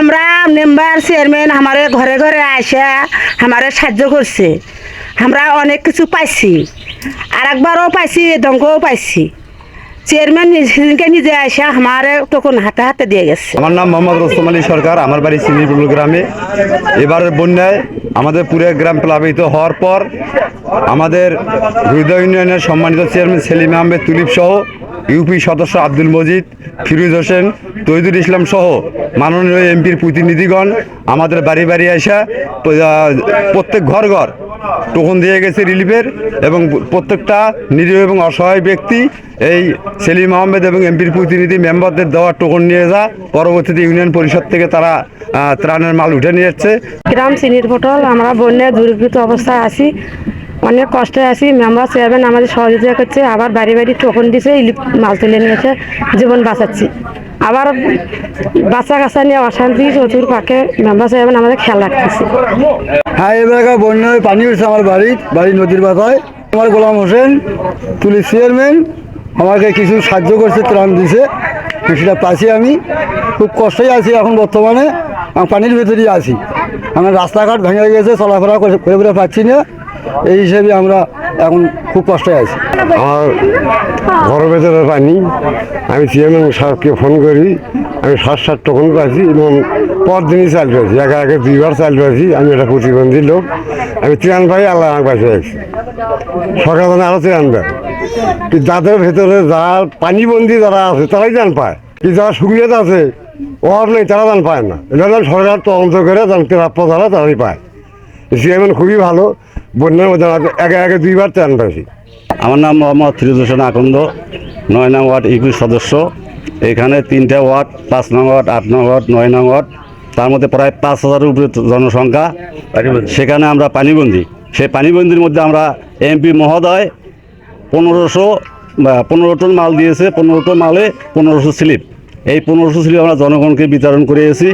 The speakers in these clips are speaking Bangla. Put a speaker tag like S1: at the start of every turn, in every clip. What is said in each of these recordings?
S1: আমরা মেম্বার, চেয়ারম্যান আমার ঘরে ঘরে আসা আমার সাহায্য করছে। আমরা অনেক কিছু পাইছি। আর একবারও পাইছি দঙ্গও পাইছি। চেয়ারম্যান নিজে আসা আমার তখন হাতে হাতে দিয়ে গেছে।
S2: আমার নাম মোহাম্মদ রোস্তম আলী সরকার, আমার বাড়ি সিমিপুর গ্রামে। এবারের বন্যায় আমাদের পুরো গ্রাম প্লাবিত হওয়ার পর আমাদের হৃদয় ইউনিয়নের সম্মানিত চেয়ারম্যান সেলিম আহমেদ তুলিপ সহ ইউপি সদস্য আব্দুল মজিদ, ফিরুজ হোসেন, তৈদুল ইসলাম সহ মাননীয় এমপির প্রতিনিধিগণ আমাদের বাড়ি বাড়ি আসা প্রত্যেক ঘর ঘর টোকন দিয়ে গেছে রিলিফের এবং প্রত্যেকটা নিরীহ এবং অসহায় ব্যক্তি এই সেলিম আহমেদ এবং এমপির প্রতিনিধি মেম্বারদের দেওয়া টোকন নিয়ে যা, পরবর্তীতে ইউনিয়ন পরিষদ থেকে তারা ত্রাণের মাল উঠে নিয়ে যাচ্ছে।
S1: গ্রাম চিনির পটল, আমরা বন্যায় দুর্গত অবস্থায় আছি। অনেক কষ্টে আছি, মেম্বার, চেয়ারম্যান আমাদের সহযোগিতা করছে, আবার বাড়ি বাড়ি টোকন দিছে মাল তুলে নিয়েছে জীবন বাঁচাচ্ছি। আবার বাচ্চা কাচ্চা নিয়ে অশান্তি, চতুর পাকে মেম্বার, চেয়ারম্যান আমাদের খেয়াল রাখতেছে।
S3: হ্যাঁ এবার বন্যায় পানি উঠছে আমার বাড়ি বাড়ি নদীর মাথায় আমার গোলাম হোসেন, পুলিশ চেয়ারম্যান, আমাকে কিছু সাহায্য করছে, ত্রাণ দিছে, কিছুটা পাচ্ছি আমি। খুব কষ্টই আছি এখন বর্তমানে পানির ভেতরেই আছি। আমার রাস্তাঘাট ভেঙে গেছে, চলাফেরা করে করে পাচ্ছি না। এই হিসেবে আমরা এখন খুব কষ্টে আছি।
S4: আমার ঘরের ভেতরে পানি। আমি চেয়ারম্যান সাহেবকে ফোন করি। আমি সাত সাত টোকন পাচ্ছি এবং পরদিনই চাল পেয়েছি একে একে দুইবার চাল পেয়েছি আমি একটা প্রতিবন্ধী লোক। আমি ত্রাণ পাই, আল্লাহ আমার পাশে আছি সকালে আরও ত্রাণ কিন্তু যাদের ভেতরে যারা পানিবন্দি যারা আছে, তারাই ত্রাণ পায়। কিন্তু যারা সুবিধা আছে অভাব নেই, তারা দান পায় না। এটা সরকার তদন্ত করে যান প্রাপ্য যারা তারাই পায়। চেয়ারম্যান খুবই ভালো। বন্যার মধ্যে আমরা একে একে দুইবার ত্রাণ পেয়েছি
S2: আমার নাম মোহাম্মদ ফিরোজ হোসেন আকন্দ নয় নং ওয়ার্ড ইউপির সদস্য। এখানে তিনটা ওয়ার্ড পাঁচ নং ওয়ার্ড আট নং ওয়ার্ড নয় নং ওয়ার্ড। তার মধ্যে প্রায় পাঁচ হাজারের উপরে জনসংখ্যা। সেখানে আমরা পানিবন্দি। সেই পানিবন্দির মধ্যে আমরা এমপি মহোদয় পনেরোশো পনেরো টন মাল দিয়েছে পনেরো টন মালে পনেরোশো স্লিপ। এই পনেরোশো স্লিপ আমরা জনগণকে বিতরণ করে এসেছি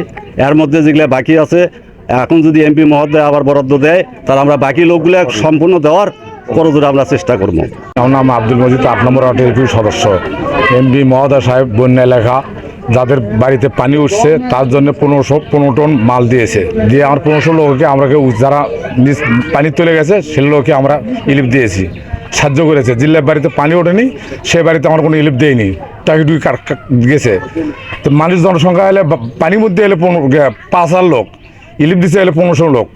S2: এর মধ্যে যেগুলো বাকি আছে এখন যদি এমপি মহোদয় আবার বরাদ্দ দেয়, তাহলে আমরা বাকি লোকগুলো সম্পূর্ণ দেওয়ার করজোরে আমরা চেষ্টা করব।
S5: আমার নাম আব্দুল মজিদ, আট নম্বর ইউপি সদস্য। এমপি মহোদয় সাহেব বন্যা এলাকা, যাদের বাড়িতে পানি উঠছে, তার জন্য পনেরোশো, পনেরো টন মাল দিয়েছে। দিয়ে আমার পনেরোশো লোককে আমরাকে উ- যারা পানি তুলে গেছে সে লোককে আমরা ইলিপ দিয়েছি। সাহায্য করেছে। জিল্লার বাড়িতে পানি ওঠেনি, সে বাড়িতে আমার কোনো ইলিপ দেয়নি। টাকি টুকি কাট গেছে। তো মানুষ জনসংখ্যা এলে পানির মধ্যে এলে পাঁচ হাজার লোক। ইলিপ দিতে এলে পনেরোশো লোক।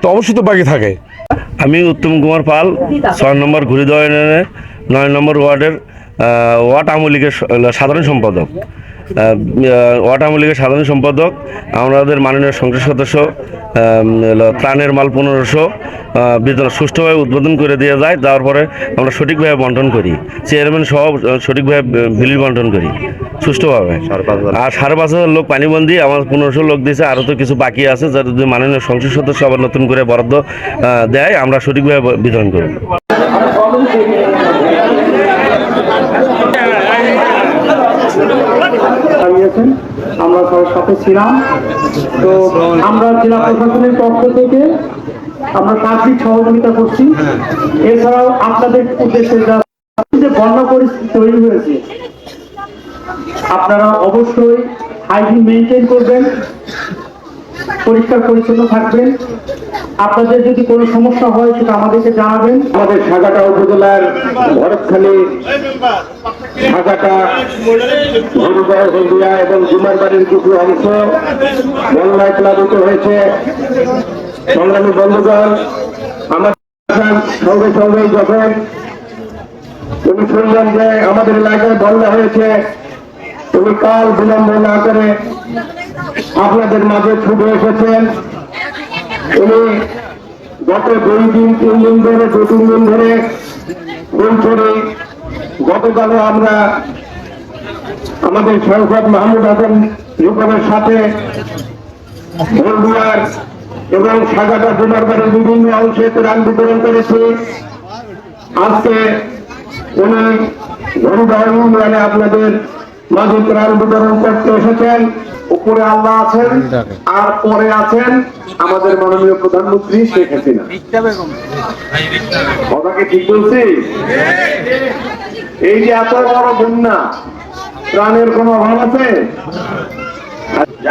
S5: তো অবশ্যই তো বাকি থাকে।
S6: আমি উত্তম কুমার পাল, ছয় নম্বর ঘুরিদয় নয় নম্বর ওয়ার্ডের ওয়ার্ড আওয়ামী লীগের সাধারণ সম্পাদক। ওয়ার্ড আওয়ামী লীগের সাধারণ সম্পাদক আমাদের মাননীয় সংসদ সদস্য ত্রাণের মাল পনেরোশো বিতরণ সুষ্ঠুভাবে উদ্বোধন করে দিয়ে যায় যাওয়ার পরে আমরা সঠিকভাবে বন্টন করি। চেয়ারম্যান সহ সঠিকভাবে বিলি বন্টন করি সুষ্ঠুভাবে। আর সাড়ে পাঁচ হাজার লোক পানিবন্দি আমার পনেরোশো লোক দিয়েছে আরও তো কিছু বাকি আছে যারা যদি মাননীয় সংসদ সদস্য আবার নতুন করে বরাদ্দ দেয় আমরা সঠিকভাবে বিতরণ করব
S7: দাঁড়িয়েছেন। আমরা সবার সাথে ছিলাম। তো আমরা জেলা প্রশাসনের পক্ষ থেকে আমরা সার্বিক সহযোগিতা করছি। এছাড়াও আপনাদের উদ্দেশ্যে যে বন্যা পরিস্থিতি তৈরি হয়েছে, আপনারা অবশ্যই হাইজিন মেনটেন করবেন, পরিষ্কার পরিচ্ছন্ন থাকবেন। আপনাদের যদি কোনো সমস্যা হয়, সেটা আমাদেরকে জানাবেন।
S8: আমাদের সাগাটা উপজেলার ভরতখালী সাগাটা হলুদয় হলদিয়া এবং জুমারবাড়ির কিছু অংশ বন্যায় প্লাবিত হয়েছে। সংগ্রামী বন্ধুগণ, আমার সঙ্গে সঙ্গে যখন তুমি শুনলেন যে আমাদের এলাকায় বন্যা হয়েছে। তুমি কাল বিলম্ব না করে আপনাদের মাঝে ছুটে এসেছেন। উনি গত দুই দিন, তিন দিন ধরে, দু তিন দিন ধরে ফুলছড়ি গতকালও আমরা আমাদের সাংসদ মাহমুদ হাসান রূপমের সাথে হলদিয়ার এবং সাগাটা ডুমারবাড়ির বিভিন্ন অংশে ত্রাণ বিতরণ করেছি। আজকে উনি হরিদয় ইউনিয়নে আপনাদের বিতরণ করতে এসেছেন। উপরে আল্লাহ আছেন আর পরে আছেন আমাদের মাননীয় প্রধানমন্ত্রী শেখ হাসিনা। কথাকে ঠিক বলছি এই যে এত বড় বন্যা প্রাণের কোনো অভাব আছে?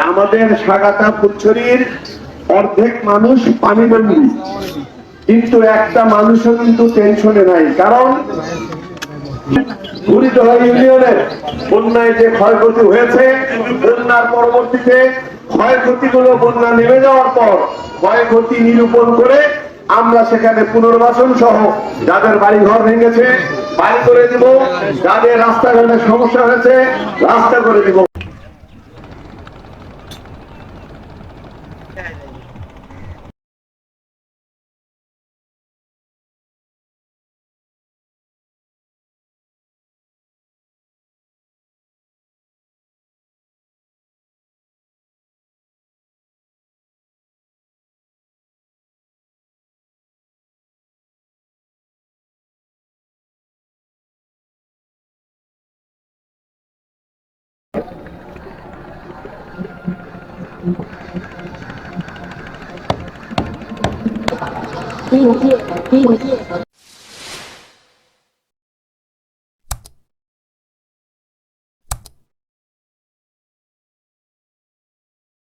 S9: আমাদের সাগাতা ফুচ্ছরির অর্ধেক মানুষ পানি পানিবন্দী কিন্তু একটা মানুষও কিন্তু টেনশনে নাই। কারণ গুড়িদহ ইউনিয়নের। বন্যায় যে ক্ষয়ক্ষতি হয়েছে, বন্যার পরবর্তীতে ক্ষয়ক্ষতিগুলো বন্যা নেমে যাওয়ার পর ক্ষয়ক্ষতি নিরূপণ করে আমরা সেখানে পুনর্বাসন সহ যাদের বাড়ি ঘর ভেঙেছে, বাড়ি করে দিব, যাদের রাস্তাঘাটে সমস্যা হয়েছে, রাস্তা করে দিব। 可以邮寄，可以。